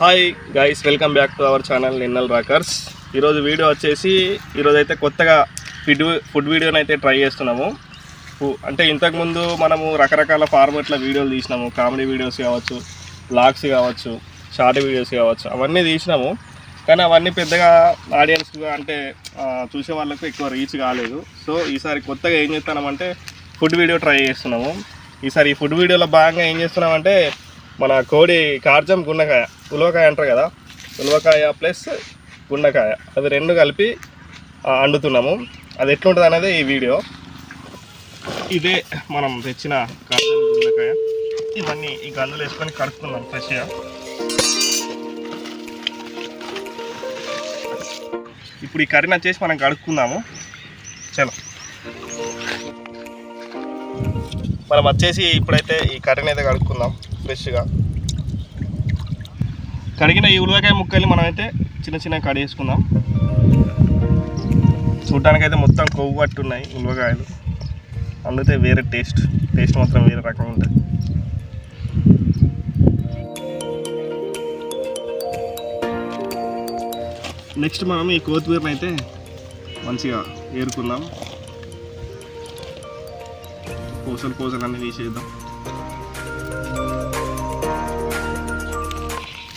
Hi guys welcome back to our channel Nennel rockers ఈరోజు video వచ్చేసి ఈరోజు అయితే కొత్తగా ఫుడ్ ఫుడ్ వీడియోని అయితే ట్రై చేస్తున్నాము. అంటే ఇంతకుముందు మనము రకరకాల ఫార్మాట్ల వీడియోలు తీసినాము. కామెడీ వీడియోస్ కావచ్చు బ్లాగ్స్ కావచ్చు షార్ట్ వీడియోస్ కావచ్చు అవన్నీ తీసినాము. కానీ అవన్నీ పెద్దగా ఆడియన్స్గా అంటే చూసే వాళ్ళకు ఎక్కువ రీచ్ కాలేదు. సో ఈసారి కొత్తగా ఏం చేస్తున్నామంటే ఫుడ్ వీడియో ట్రై చేస్తున్నాము. ఈసారి ఈ ఫుడ్ వీడియోలో భాగంగా ఏం చేస్తున్నామంటే మన కోడి కార్జం గుండకాయ. ఉలవకాయ అంటారు కదా ఉలవకాయ ప్లస్ గుండకాయ. అది రెండు కలిపి అండుతున్నాము. వండుతున్నాము అది ఎట్లుంటుంది అనేది ఈ వీడియో. ఇదే మనం తెచ్చిన కార్జం గుండకాయ. ఇవన్నీ ఈ గందులు వేసుకొని కడుపుతున్నాం ఫ్రెష్గా. ఇప్పుడు ఈ కర్రీని వచ్చేసి మనం కడుక్కుందాము. చలో. మనం వచ్చేసి ఇప్పుడైతే ఈ కర్రీని అయితే కడుక్కుందాం ఫ్రెష్గా. కడిగిన ఈ ఉలవకాయ ముక్కల్ని మనం అయితే చిన్న చిన్న కడి వేసుకుందాం మొత్తం కొవ్వు పట్టు ఉన్నాయి ఉలవకాయలు అందుతే వేరే టేస్ట్ టేస్ట్ మాత్రం వేరే రకంగా ఉంటుంది. నెక్స్ట్ మనం ఈ కొత్తిమీరని అయితే మంచిగా ఏరుకుందాం. పూసలు పూసలు అన్నీ తీసేద్దాం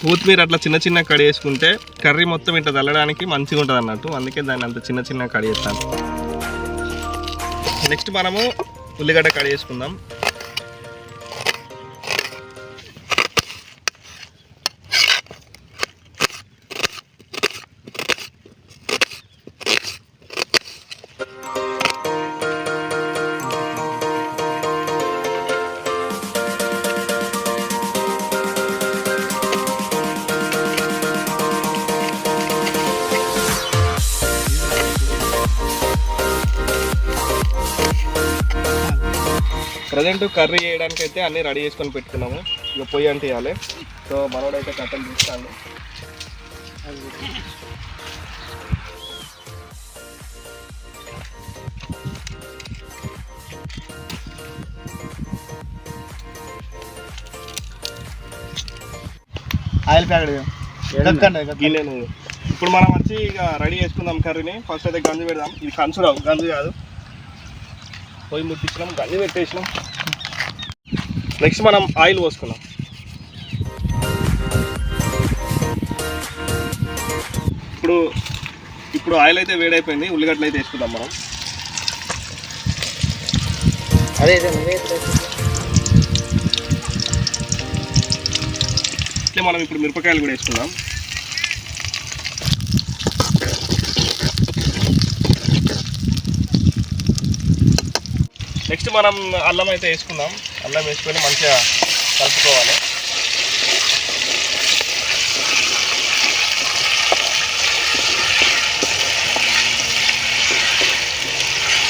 కొత్తిమీర అట్లా చిన్న చిన్న కడి వేసుకుంటే కర్రీ మొత్తం ఇట్లా చల్లడానికి మంచిగా ఉంటుంది అన్నట్టు. అందుకే దాన్ని అంత చిన్న చిన్న కడి వేస్తాను నెక్స్ట్ మనము ఉల్లిగడ్డ కడి వేసుకుందాం ప్రజెంట్ కర్రీ చేయడానికి అయితే అన్నీ రెడీ చేసుకొని పెట్టుకున్నాము. ఇక పొయ్యి అంటే ఇవ్వాలి సో మనోడైతే కట్టలు తీస్తాను ఆయిల్ ప్యాకెట్ ఇప్పుడు మనం వచ్చి ఇక రెడీ చేసుకుందాం కర్రీని. ఫస్ట్ అయితే గంజు పెడదాం. ఇది కంచురావు గంజు కాదు. పొయ్యి ముట్టించినాం గంజు పెట్టేసినాం. నెక్స్ట్ మనం ఆయిల్ పోసుకున్నాం ఇప్పుడు ఇప్పుడు ఆయిల్ అయితే వేడైపోయింది ఉల్లిగడ్డలు అయితే వేసుకుందాం మనం. అదే ఇట్లే మనం ఇప్పుడు మిరపకాయలు కూడా వేసుకుందాం. నెక్స్ట్ మనం అల్లం అయితే వేసుకుందాం. అల్లం వేసుకొని మంచిగా కలుపుకోవాలి.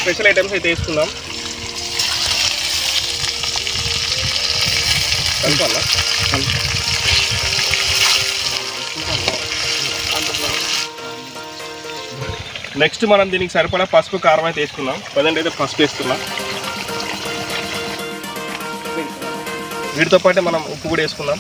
స్పెషల్ ఐటమ్స్ అయితే వేసుకుందాం. కలుపాలా? నెక్స్ట్ మనం దీనికి సరిపడా పసుపు కారం అయితే వేసుకుందాం. ప్రజెంట్ అయితే పసుపు వేస్తున్నాం. వీటితో పాటు మనం ఉప్పు కూడా వేసుకుందాం.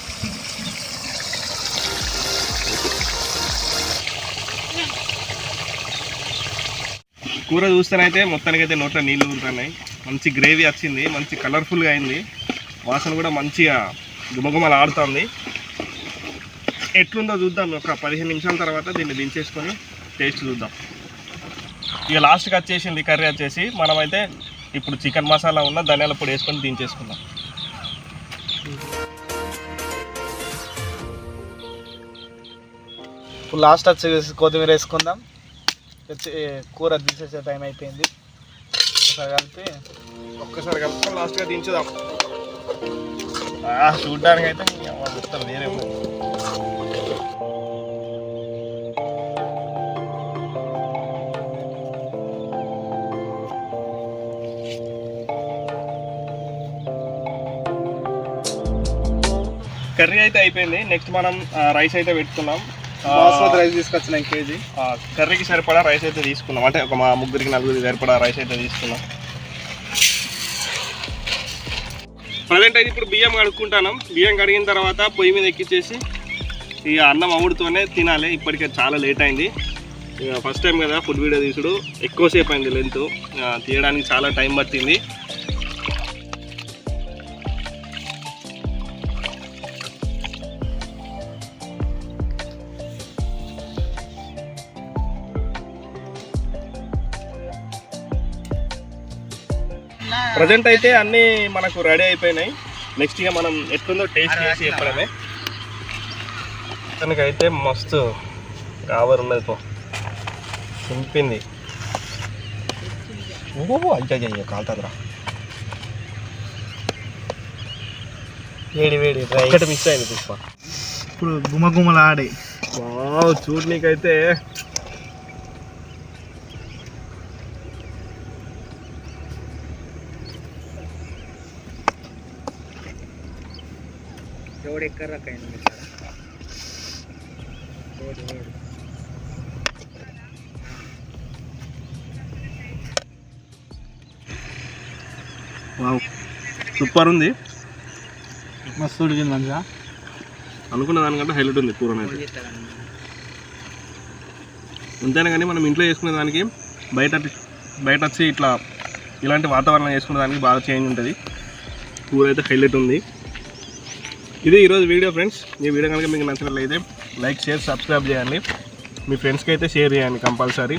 కూర చూస్తేనైతే మొత్తానికి అయితే నోట్లో నీళ్ళు ఊరుతున్నాయి. మంచి గ్రేవీ వచ్చింది మంచి కలర్ఫుల్గా అయింది. వాసన కూడా మంచిగా గుమగుమలు ఆడుతుంది. ఎట్లుందో చూద్దాం ఒక పదిహేను నిమిషాల తర్వాత దీన్ని దించేసుకొని టేస్ట్ చూద్దాం. ఇక లాస్ట్కి వచ్చేసింది కర్రీ వచ్చేసి మనమైతే ఇప్పుడు చికెన్ మసాలా ఉన్న ధనియాల పొడి వేసుకొని దించేసుకుందాం. ఇప్పుడు లాస్ట్ వచ్చి కొత్తిమీర వేసుకుందాం. వచ్చి కూర తీసేసే టైం అయిపోయింది. ఒకసారి కలిపి ఒక్కసారి కలుపుకొని లాస్ట్గా దించుదాం. ఆ, చూడ్డానికి అయితే మొత్తం వేరే కర్రీ అయితే అయిపోయింది. నెక్స్ట్ మనం రైస్ అయితే పెట్టుకున్నాం బాస్మతి రైస్ తీసుకొచ్చిన కేజీ. కర్రీకి సరిపడా రైస్ అయితే తీసుకున్నాం. అంటే ఒక మా ముగ్గురికి నలుగురికి సరిపడా రైస్ అయితే తీసుకున్నాం. ప్రజెంట్ అయితే ఇప్పుడు బియ్యం కడుక్కుంటాను బియ్యం కడిగిన తర్వాత పొయ్యి మీద ఎక్కించేసి ఇక అన్నం అవుడుతోనే తినాలి. ఇప్పటికే చాలా లేట్ అయింది. ఇక ఫస్ట్ టైం కదా ఫుడ్ వీడియో తీసుడు. ఎక్కువసేపు అయింది లెంత్ తీయడానికి చాలా టైం పట్టింది. ప్రజెంట్ అయితే అన్నీ మనకు రెడీ అయిపోయినాయి. నెక్స్ట్ ఇక మనం ఎట్లుందో టేస్ట్ చేసి చెప్పడమే. తనకైతే మస్తు కావర్ ఉన్నది పో. చింపింది. ఓహో అయ్యా కాలుతుందిరా. వేడి వేడి ఒక్కటి మిస్ అయింది పుష్ప. ఇప్పుడు గుమగుమలు ఆడే వావ్ చూడనీకైతే వావ్. సూపర్ ఉంది. మస్తు ఉడికింది మంచిగా. అనుకున్న దానికంటే హైలైట్ ఉంది కూర అయితే అంతేనా కానీ మనం ఇంట్లో చేసుకునే దానికి బయట బయట వచ్చి ఇట్లా ఇలాంటి వాతావరణం చేసుకునే దానికి బాగా చేంజ్ ఉంటుంది. కూర అయితే హైలైట్ ఉంది. ఇది ఈరోజు వీడియో ఫ్రెండ్స్. ఈ వీడియో కనుక మీకు నచ్చినట్లయితే లైక్ షేర్ సబ్స్క్రైబ్ చేయండి. మీ ఫ్రెండ్స్కి అయితే షేర్ చేయండి కంపల్సరీ.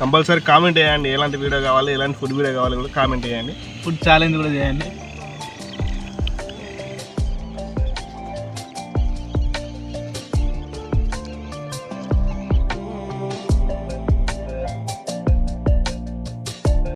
కంపల్సరీ కామెంట్ చేయండి. ఎలాంటి వీడియో కావాలి ఎలాంటి ఫుడ్ వీడియో కావాలి కూడా కామెంట్ చేయండి. ఫుడ్ ఛాలెంజ్ కూడా చేయండి.